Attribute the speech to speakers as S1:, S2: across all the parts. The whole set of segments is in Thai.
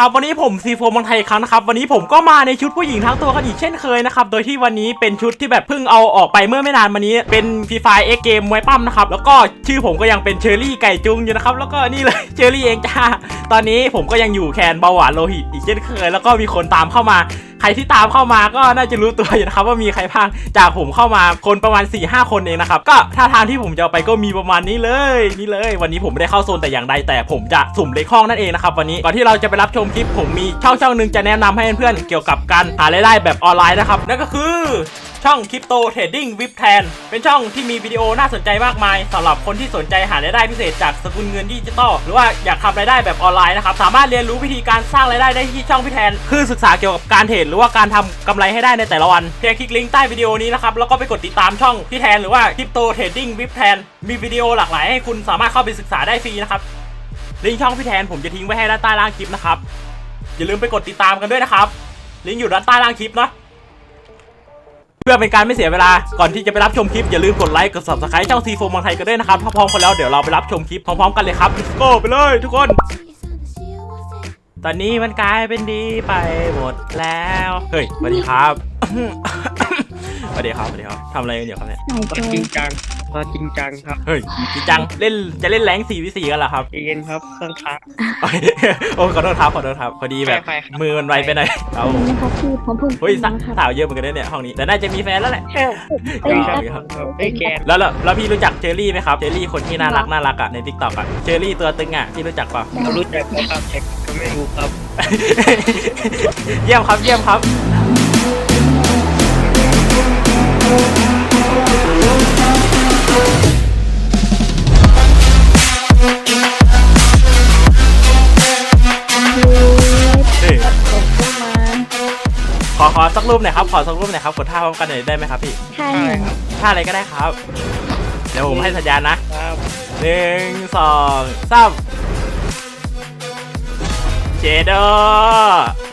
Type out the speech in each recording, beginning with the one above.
S1: ครับวันนี้ผมซีโฟมังไทยครั้งนะครับวันนี้ผมก็มาในชุดผู้หญิงทั้งตัวกันอีกเช่นเคยนะครับโดยที่วันนี้เป็นชุดที่แบบเพิ่งเอาออกไปเมื่อไม่นานมานี้ เป็นฟรีไฟเอ็กเกมมวยปั้มนะครับแล้วก็ชื่อผมก็ยังเป็นเชอรี่ไก่จุงอยู่นะครับแล้วก็นี่เลยเชอรี่เองจ้าตอนนี้ผมก็ยังอยู่แคนเบาหวานโลหิตอีกเช่นเคย แล้วก็มีคนตามเข้ามา ใครที่ตามเข้ามาก็น่าจะรู้ตัวอยู่นะครับว่ามีใครพางจากผมเข้ามาคนประมาณ4ี่ห้าคนเองนะครับก็ท่าทางที่ผมจะไปก็มีประมาณนี้เลยนี่เลย วันนี้ผมไม่ได้เข้าโซนแต่อย่างใดแต่ผมจะสุ่มเลขห้องนั่นเองนะครับวันนี้ก่อนที่เราจะไปรับชมคลิปผมมีช่องช่องหนึ่งจะแนะนำให้เพื่อนๆเกี่ยวกับการหารายได้แบบออนไลน์นะครับนั่นก็คือ ช่องคริปโตเทรดดิ้งวิบแทนเป็นช่องที่มีวิดีโอน่าสนใจมากมายสำหรับคนที่สนใจหารายได้พิเศษจากสกุลเงินดิจิตอลหรือว่าอยากทำรายได้แบบออนไลน์นะครับสามารถเรียนรู้วิธีการสร้างรายได้ได้ที่ช่องพี่แทน คือศึกษาเกี่ยวกับการเทรดหรือว่าการทำกำไรให้ได้ในแต่ละวันเพียงคลิกลิงก์ใต้วิดีโอนี้นะครับแล้วก็ไปกดติดตามช่องพี่แทนหรือว่าคริปโตเทรดดิ้งวิบแทนมีวิดีโอหลากหลายให้คุณสามารถเข้าไปศึกษาได้ฟรีนะครับลิงก์ช่องพี่แทนผมจะทิ้งไว้ให้ด้านใต้ล่างคลิปนะครับอย่าลืมไปกดติดตามกันด้วยนะครับลิงก์อยู่ด้านใต้ล่างคลิปเนาะ พื่อเป็นการไม่เสียเวลา ก่อนที่จะไปรับชมคลิป อย่าลืมกดไลค์ กด subscribe ช่องซีโฟมังไทยกันด้วยนะครับ ถ้าพร้อมกันแล้วเดี๋ยวเราไปรับชมคลิปพร้อมๆกันเลยครับโก้ไปเลยทุกคน ตอนนี้มันกลายเป็นดีไปหมดแล้ว เฮ้ยสวัสดีครับ วัสดีครับสวัสดีครับทำอะไรกันอยู่ครับเนี่ย
S2: หาย
S3: ก็
S2: ใจ
S3: จริงจังก็จริงจังครับ
S1: เฮ้ยจริงจังเล่นจะเล่นแรง4วิ4กันเหรอครับ
S3: ใจเย็นครับเครื่องค้า
S1: โอ้ขอโทษครับขอโทษครับพอดีแบบ
S3: ไปๆครับ
S1: มือมันไวไปหน่อยครับผม
S2: นะครับที่ผมเพิ่ง
S1: เฮ้ยสา
S2: นะครับ
S1: สาวเยอะเหมือนกันนะเนี่ยห้องนี้แต่น่าจะมีแฟนแล้วแหละ
S2: เอ้ย
S1: ครับ
S2: ครับ
S3: เฮ้ยแกน
S1: แล้วแล้วแล้วพี่รู้จักเจอรี่ไหมครับเจอรี่คนที่น่ารักน่ารักอะในทิกตอกอะเจอรี่ตัวตึงอะพี่รู้จักเปล่า
S3: เขารู้จักไหมครับแต่ก็ไม่รู้ครับ
S1: เยี่ยมครับเยี่ยมครับเฮ้ย
S2: ผมก็มา
S1: ขอขอสักรูปหน่อยครับ ขอสักรูปหน่อยครับ กดท่าพร้อมกันหน่อยได้ไหมครับพี่
S2: ใช่
S3: ใช่ครับ
S1: ท่าอะไรก็ได้ครับ เดี๋ยวผมให้สัญญาณนะ
S3: ครับ
S1: หนึ่งสองสามเจโด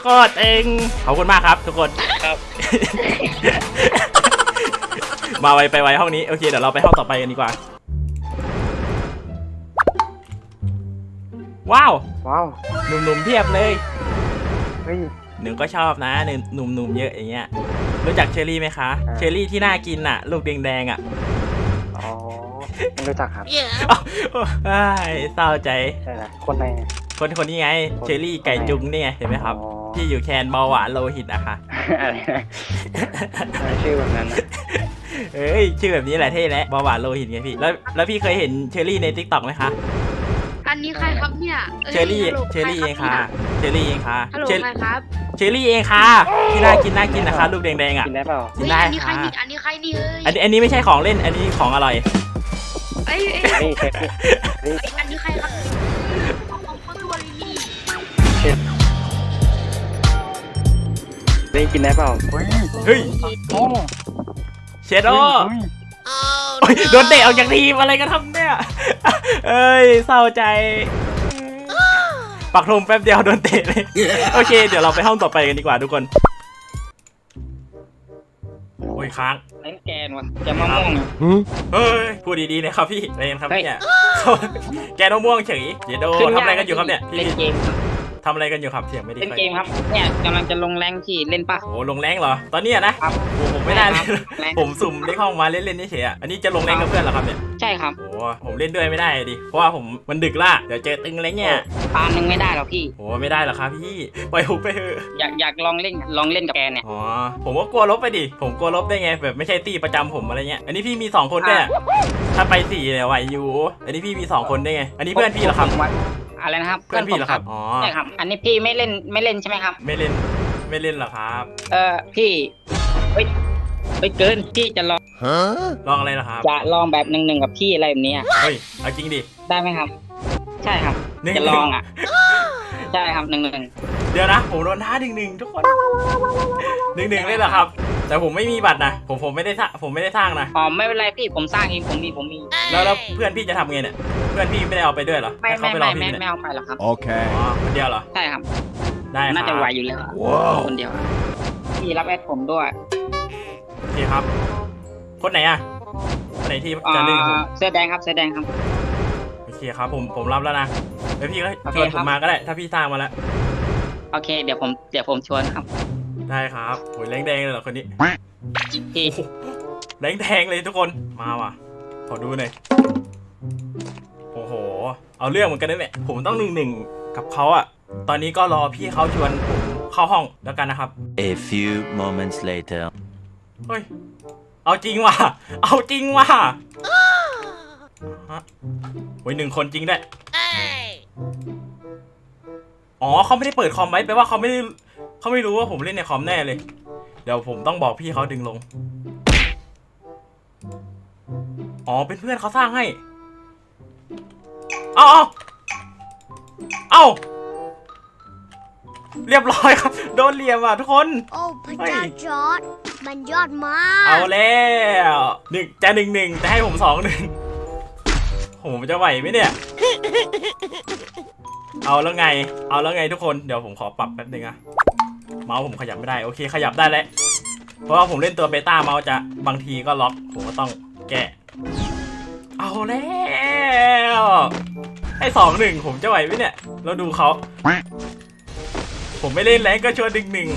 S1: โคตรเองขอบคุณมากครับทุกคน
S3: ครับ
S1: มาไวไปไวห้องนี้ โอเค เดี๋ยวเราไปห้องต่อไปกันดีกว่า ว้าว
S3: ว้าว
S1: หนุ่มๆเพียบเลย
S3: เฮ้ย
S1: หนูก็ชอบนะหนุ่มหนุ่มๆเยอะอย่างเงี้ย รู้จักเชอรี่ไหมคะ
S3: อ่า
S1: เชอรี่ที่น่ากินน่ะ ลูกแดงๆอะ
S3: อ๋อไม่รู้จักครับ
S1: อ้ายเศร้าใจ
S3: ใช่แหละคนไหน
S1: คนคนนี้ไง เชอรี่ไก่จุงนี่ไง เห็นไหมครับ
S3: อ๋อ
S1: ที่อยู่แคนเบาหวานโลหิตอะค่ะ
S3: อะไรนะอะไรชื่อแบบนั้นนะ
S1: เอ้ยชื่อแบบนี้แหละเท่แล้วเบาหวานโลหิตไงพี่ แล้วแล้วพี่เคยเห็นเชอรี่ในทิกตอกไหมคะ
S4: อันนี้ใครครับเนี่ยย
S1: เชอรี่
S4: ฮัลโหล
S1: เชอรี่
S4: ใค
S1: เอง
S4: บ
S1: ค่ะ เชอรี่เองค่ะ
S4: ฮัลโหล
S1: เชอ
S4: ใครครับ
S1: เชอรี่เองค่ะที่น่ากินน่ากินนะคะลูกแดงๆอะ
S3: กินได้เปล่า
S1: กิน
S4: เฮ้ย
S1: ได้
S4: อันนี้ใคร
S1: ค่ะ
S4: นี่อันนี้ใครนี่เฮ้ย
S1: อันนี้อันนี้ไม่ใช่ของเล่น อันนี้ของอร่อย
S4: เอ้ยเอ้ย
S3: นี่ใช่นี่
S4: เอ้ยอันนี้ใครครับของของคนตัวเลยนี่
S3: นี่กินได้เปล่าเฮ้ย
S1: เฮ้ย
S3: โอ้
S1: เชโดโอ้ยโดนเตะออกจากทีมอะไรกันทำเนี่ย เอ้ยเศร้าใจ ปักธงแป๊บเดียวโดนเตะเลย โอเค เดี๋ยวเราไปห้องต่อไปกันดีกว่าทุกคน โอ้ยค้าง
S3: เล่นแกนวะจะมะม่วง
S1: เฮ้ยพูดดีๆนะครับพี่อะไรกันครับ
S3: เฮ้ย
S1: เนี่ย แกน้องม่วงเฉยเดี๋ยวโดทำอะไรกันอยู่ครับเนี่ยพี่
S3: เล่นเกมครับ
S1: ทำอะไรกันอยู่ครับเสียงไม่ได้
S3: เล่น
S1: ค่อย
S3: เกมครับ เนี่ยกำลังจะลงแรงที่เล่นปะ
S1: โอ้ลงแรงเหรอ ตอนเนี้ยนะครับ โอ้ผมไม่ได้เลย
S3: แรง
S1: ผมสุ่มเลขห้องมาเล่นๆเฉยๆอะอันนี้จะลงแรงกับเพื่อนเหรอครับเนี่ย
S3: ใช่ครับ
S1: โอ้ผมเล่นด้วยไม่ได้ดิ เพราะว่าผมมันดึกล่ะ เดี๋ยวเจอตึงอะไรเงี้ย
S3: ปานหนึงไม่ได้หรอกพี่
S1: โอ้ไม่ได้หรอกครับพี่ ปล่อยหุบไปเถอะ
S3: อยากอยากลองเล่นลองเล่นกับแกเนี่ย
S1: อ๋อ ผมก็กลัวลบไปดิ ผมกลัวลบได้ไงแบบไม่ใช่ตีประจำผมอะไรเงี้ย อันนี้พี่มีสองคนด้วยอะถ้าไปสี่เนี่ยไหวอยู่ อันนี้พี่มีสองคนได้ไง อันนี้เพื่อนพี่เหรอครับ
S3: ผมว่า อะไรนะครับ
S1: เพื่อนพี่เหรอครับอ๋อ
S3: ใช่ครับ อันนี้พี่ไม่เล่นไม่เล่นใช่ไหมครับ
S1: ไม่เล่นไม่เล่นหรอครับ
S3: เออพี่เฮ้ยเฮ้ยเกินพี่จะลอง
S1: ลองอะไรเหรอครับ
S3: จะลองแบบหนึ่งหนึ่งกับพี่อะไรแบบเนี้ย
S1: เฮ้ยเอาจริงดิ
S3: ได้ไหมครับ ใช่ครับ
S1: หนึ่ง
S3: จะลองอะใช่ครับหนึ่งหนึ่ง
S1: เดี๋ยวนะผมโดนท้าหนึ่งหนึ่งทุกคนหนึ่งหนึ่งเลยเหรอครับ แต่ผมไม่มีบัตรนะ ผมผมไม่ได้สร้างผมไม่ได้สร้างนะ
S3: อ๋อไม่เป็นไรพี่ผมสร้างเองผมมีผมมี
S1: แล้วแล้วเพื่อนพี่จะทำไงเนี่ย เพื่อนพี่ไม่ได้เอาไปด้วยเหรอ
S3: ไม่
S1: ให้เขา
S3: ไม่
S1: ไปรอ
S3: ไม่
S1: พี่
S3: ไม่
S1: เนี่ย
S3: ไม่เอาไปหรอกครับ
S5: Okay.
S1: อ๋อคนเดียวเหรอ
S3: ใช่ครับ
S1: ได้ครับ
S3: น่าจะไหวอยู่แล้ว
S5: ว้าว
S3: คนเดียวอะพี่รับแอดผมด้วย
S1: โอเคครับ คนไหนอะ คนไหนที่
S3: อ่า
S1: จะเล่นกับผม
S3: เสื้อแดงครับเสื้อแดงครับ
S1: โอเคครับ ผมผมรับแล้วนะแล้วพี่ก็
S3: โอ
S1: ช
S3: เค
S1: วน
S3: ค
S1: ผ
S3: รับ
S1: มมาก็ได้ ถ้าพี่สร้างมาแล้ว
S3: โอเค เดี๋ยวผมเดี๋ยวผมชวนครับ
S1: ได้ครับโอ้ยแรงแดงเลยเหรอคนนี้
S3: พี่
S1: แรงแดงเลยทุกคน มาว่ะ ขอดูหน่อย โอ้โห เอาเรื่องเหมือนกันนะเนี่ย ผมต้องหนึ่งหนึ่งกับเขาอะตอนนี้ก็รอพี่เขาชวนผมเข้าห้องแล้วกันนะครับ
S5: A few moments later.
S1: เฮ้ย เอาจริงว่ะ เอาจริงว่ะฮะโอ้ยหนึ่งคนจริงได้วยอ๋อเขาไม่ได้เปิดคอมไว้แปลว่าเขาไม่ได้ เขาไม่รู้ว่าผมเล่นในคอมแน่เลย เดี๋ยวผมต้องบอกพี่เขาดึงลง อ๋อ เป็นเพื่อนเขาสร้างให้ เอาเอาเอาเรียบร้อยครับ โดนเหลี่ยมอะทุกคน
S2: โอ้พระ
S1: เฮ้ย
S2: เจ้าจอร์ดมันยอดมาก
S1: เอาแล้วหนึ่งจะหนึ่งหนึ่งแต่ให้ผมสองหนึ่งผมจะไหวไหมเนี่ย เอาแล้วไง เอาแล้วไงทุกคน เดี๋ยวผมขอปรับแป๊บนึงอะ เมาส์ผมขยับไม่ได้ โอเค ขยับได้แล้ว เพราะว่าผมเล่นตัวเบต้าเมาส์จะบางทีก็ล็อก ผมก็ต้องแก้เอาแล้วให้สองหนึ่งผมจะไหวไหมเนี่ยแล้วดูเขา ผมไม่เล่นแรงก็ชวนหนึ่งหนึ่ง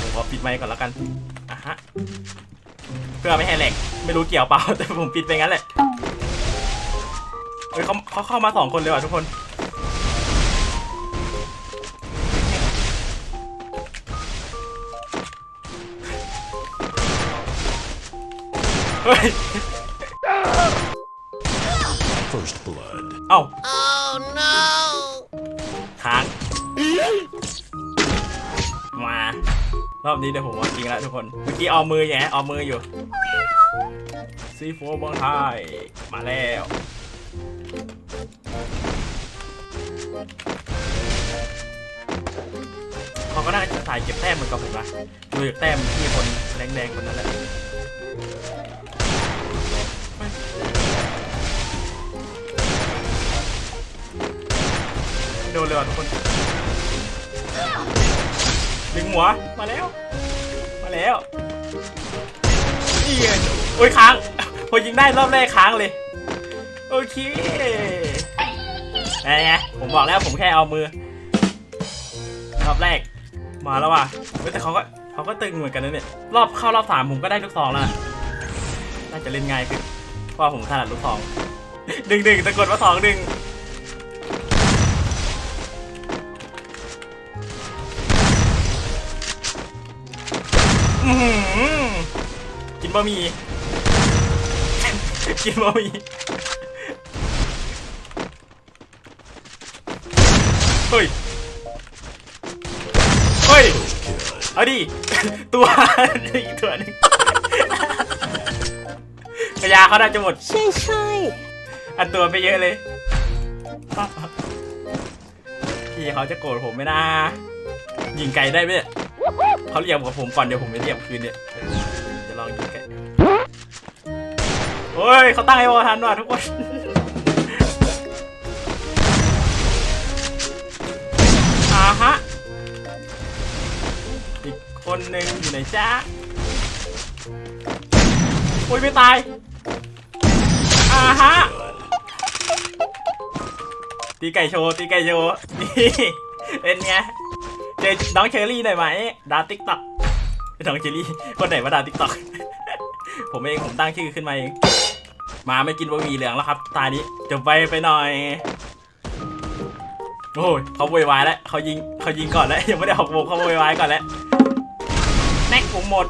S1: ผมขอปิดไมค์ก่อนแล้วกันอะฮะ เพื่อไม่ให้แหลก ไม่รู้เกี่ยวเปล่า แต่ผมปิดไปงั้นแหละเฮ้ยเขาเขาเข้ามาสองคนเลยว่ะทุกคน เฮ้ย
S5: First blood.
S1: เอ้าค้างมารอบนี้เดี๋ยวผมเอาจริงแล้วทุกคน เมื่อกี้เอามือแย่เอามืออยู่ซีโฟบางไทยมาแล้ว เขาก็น่าจะถ่ายเก็บแต้มเหมือนกับผมนะดูจากแต้มที่คนแดงๆคนนั้นแหละ ไม่โดนเลยว่ะทุกคนดึงหัว มาแล้ว มาแล้วนี่ไงโอ้ยค้างพอยิงได้รอบแรกค้างเลย โอเคไงไงผมบอกแล้วผมแค่เอามือ รอบแรก มาแล้วว่ะแต่เขาก็เขาก็ตึงเหมือนกันนะเนี่ย รอบเข้ารอบสามผมก็ได้ลูกซองแล้วนะน่าจะเล่นง่ายขึ้น พราะว่าผมถนัดลูกซองดึงดึงตะกดว่าสองดึงกินบะหมี่กินบะหมี่เฮ้ย เฮ้ย เอาดิ ตัวอีกตัวนึง ยาเขาน่าจะหมด
S2: ใช่ใช่
S1: อันตัวไปเยอะเลยพี่เขาจะโกรธผมไหมนะยิงไกลได้ไหมเนี่ยเขาเรียกกับผมก่อนเดี๋ยวผมจะเรียกคืนเนี่ยจะลองยิงไกลโอ้ยเขาตั้งไอ้วอทันว่ะทุกคนอ่าฮะอีกคนหนึ่งอยู่ไหนจ้าโอ้ยไม่ตายอ่า ฮะ ตีไก่โชว์ ตีไก่โชว์ นี่เป็นไง เจอน้องเชอรี่หน่อยไหม ดาติ๊กต็อกน้องเชอรี่ คนไหนมาดาติ๊กต็อกผมเองผมตั้งชื่อขึ้นมาเอง มาไม่กินบะหมี่เหลืองแล้วครับ ตานี้จบไปไปหน่อย โอ้ยเขาโวยวายแล้วเขายิงเขายิงก่อนแล้วยังไม่ได้ออกวงเขาโวยวายก่อนแล้วแม็กผมหมด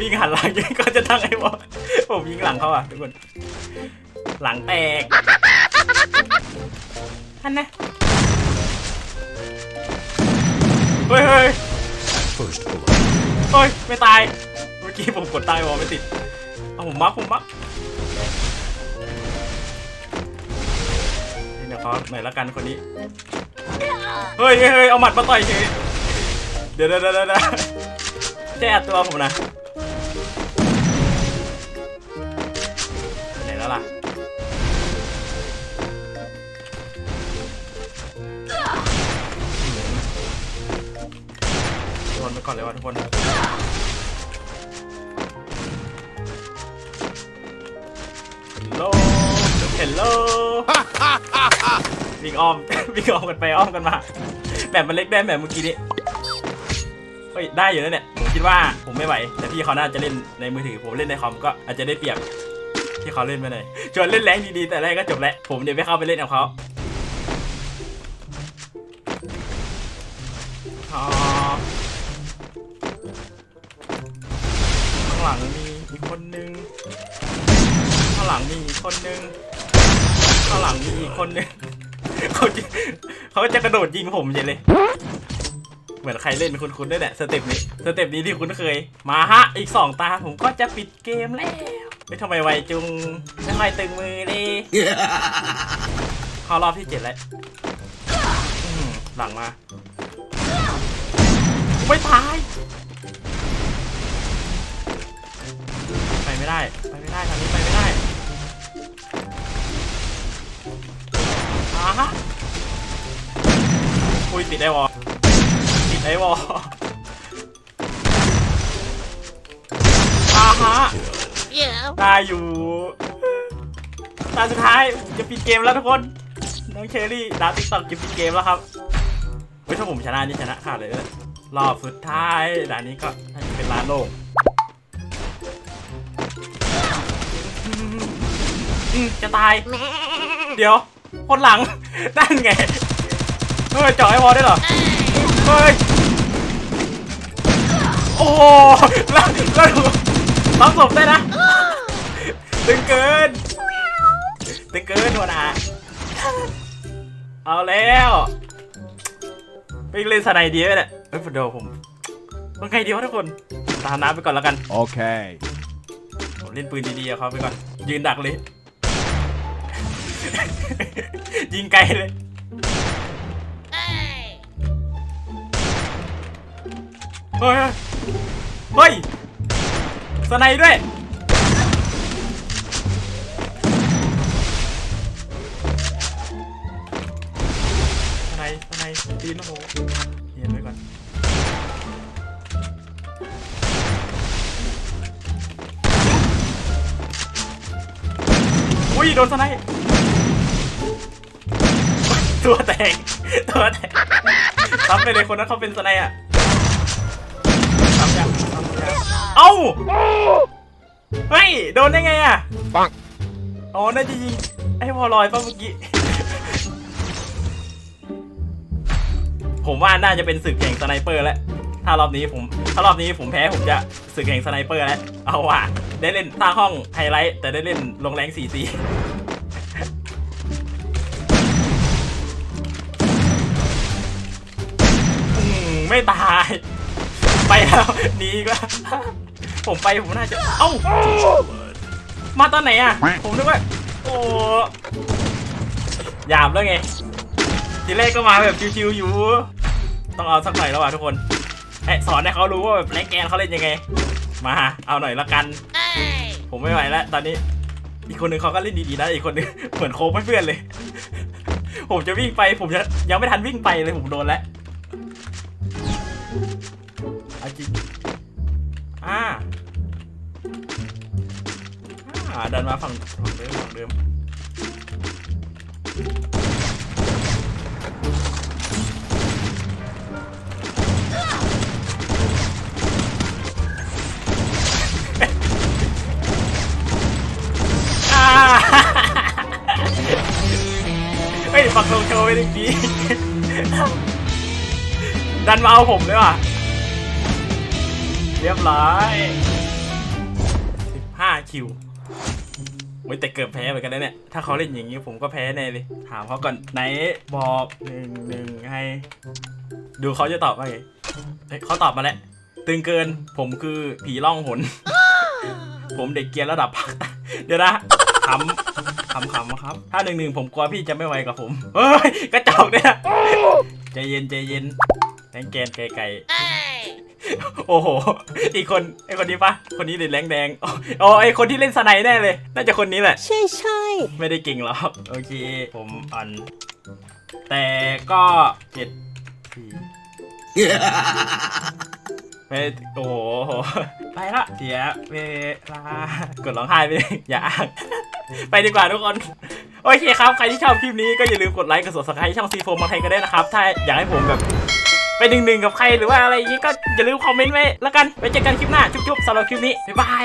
S1: วิ่งหันหลังยิงก็จะตั้งไอ้บอลผมยิงหลังเขาอะทุกคน หลังแตกท่านนะเฮ้ยเฮ้ย
S5: First blood.
S1: เฮ้ยไม่ตาย เมื่อกี้ผมกดตายวอลไม่ติด เอาผมมักผมมักนี่เดี๋ยวเขาหน่อยละกันคนนี้เฮ้ยเฮ้ยเฮ้ยเอาหมัดมาต่อยเฉยเดี๋ยวเดี๋ยวเดี๋ยวเดี๋ยวแช่ตัวผมนะ ก่อนเลยว่ะทุกคน ฮัลโหลฮัลโหลนี่วิ่งอ้อม วิ่งอ้อมกันไปอ้อมกันมา แบบมันเล็กได้แบบเมื่อกี้นี้ เฮ้ย ได้อยู่แล้วเนี่ย ผมคิดว่าผมไม่ไหว แต่พี่เขาน่าจะเล่นในมือถือ ผมเล่นในคอมก็อาจจะได้เปรียบที่เขาเล่นไปหน่อยชวนเล่นแรงดีๆ แต่แรกก็จบแล้ว ผมเดี๋ยวไปเข้าไปเล่นกับเขา หลังมีอีกคนนึง ข้างหลังมีอีกคนนึง ข้างหลังมีอีกคนนึงเขาจะเขาจะกระโดดยิงผมเฉยเลย เหมือนใครเล่นคุ้นๆด้วยแหละสเต็ปนี้สเต็ปนี้ที่คุ้นเคย มาฮะ อีกสองตาผมก็จะปิดเกมแล้วไม่ทำไมไวจุงไม่ค่อยตึงมือเลยเข้ารอบที่เจ็ดแล้วอื้อหือหลังมา ไม่ตาย ไปไม่ได้ทางนี้ไปไม่ได้อ่าฮะอุ้ยติดไอวอลติดไอวอลอ่าฮะ
S2: Yeah.
S1: ได้อยู่ตาสุดท้ายผมจะปิดเกมแล้วทุกคนน้องเชอรี่ดาวติ๊กต็อกจะปิดเกมแล้วครับเฮ้ยถ้าผมชนะนี่ชนะขาดเลยนะรอบสุดท้ายด่านนี้ก็น่าจะเป็นล้านโล่ง อืมจะตาย เดี๋ยว คนหลัง นั่นไง เฮ้ยเจาะไอ้วอลได้เหรอ เฮ้ย โอ้โหแล้วแล้วรับศพได้นะ ตึงเกิน ตึงเกินหัวหน้าเอาแล้วไปเล่นสไนดีไหมเนี่ยเฮ้ยเดี๋ยวผมมันไงดีวะทุกคน ตามน้ำไปก่อนแล้วกัน
S5: Okay.
S1: ผมเล่นปืนดีๆกับเขาไปก่อน ยืนดักเลย ยิงไกลเลยเฮ้ยเฮ้ยสไนด์ด้วยสไนด์สไนด์ตีนโอ้โห ยโดนสไนตัวแตกตัวแตกซ้ำไปเลยคนนั้นเขาเป็นสไนอะซ้ำยังซ้ำยังเอ้าเฮ้ยโดนได้ไงอะ
S5: ปัง
S1: อ๋อน่าจะยิงไอ้พอลอยป่ะเมื่อกี้ผมว่าน่าจะเป็นสึกแข่งสไนเปอร์แล้วถ้ารอบนี้ผมถ้ารอบนี้ผมแพ้ผมจะสึกแข่งสไนเปอร์แล้วเอาว่ะได้เล่นสร้างห้องไฮไลท์แต่ได้เล่นลงแรง4ี ไม่ตาย ไปแล้วหนีอีก็ผมไปผมน่าจะเอ้ามาตอนไหนอะ ผมนึกว่าโอ้หยาบแล้วไง ทีแรกก็มาแบบชิวๆอยู่ ต้องเอาสักหน่อยแล้วอะทุกคนเอ้ยสอนให้เขารู้ว่าแบบแรงแกนเขาเล่นยังไง มาเอาหน่อยละกัน ผมไม่ไหวแล้วตอนนี้ อีกคนนึงเขาก็เล่นดีๆนะอีกคนนึงเหมือนโค้งเพื่อนเลย ผมจะวิ่งไปผมจะยังไม่ทันวิ่งไปเลยผมโดนแล้ว เอาจริงอ่าอ่าดันมาฝั่งฝั่งเดิมฝั่งเดิมอ่าเฮ้ยฝักลงโชว์ไปหนึ่งทีดันมาเอาผมด้วยว่ะ เรียบร้อย15คิวเว้ยแต่เกือบแพ้เหมือนกันนะเนี่ย ถ้าเขาเล่นอย่างนี้ผมก็แพ้แน่เลย ถามเขาก่อนไหนบอกหนึ่งหนึ่งให้ ดูเขาจะตอบว่าไงเฮ้ยเขาตอบมาแล้ว ตึงเกิน ผมคือผีล่องหน ผมเด็กเกียร์ระดับภาคเดี๋ยวนะขำขำขำครับ ถ้าหนึ่งหนึ่งผมกลัวพี่จะไม่ไหวกับผม เฮ้ยกระจอกเนี่ย ใจเย็นใจเย็นแรงแกนไก่ไก่ โอ้โห อีกคนไอคนนี้ปะคนนี้เลยแรงแดงอ๋ออ๋อไอคนที่เล่นสไนด์แน่เลย น่าจะคนนี้แหละ
S2: ใช่ใช่
S1: ไม่ได้เก่งหรอกโอเค ผมอัน แต่ก็เจ็ดสี่ไม่โอ้โห ไปละเสียเวลากดร้องไห้ไปเลยอย่าอ้างไปดีกว่าทุกคน โอเคครับ ใครที่ชอบคลิปนี้ก็อย่าลืมกดไลค์กด subscribe ช่องซีโฟมาไทยกันด้วยนะครับ ถ้าอยากให้ผมแบบ ไปหนึ่งหนึ่งกับใครหรือว่าอะไรอย่างงี้ก็อย่าลืมคอมเมนต์ไว้แล้วกันไว้เจอกันคลิปหน้าจุ๊บๆสำหรับคลิปนี้บ๊ายบาย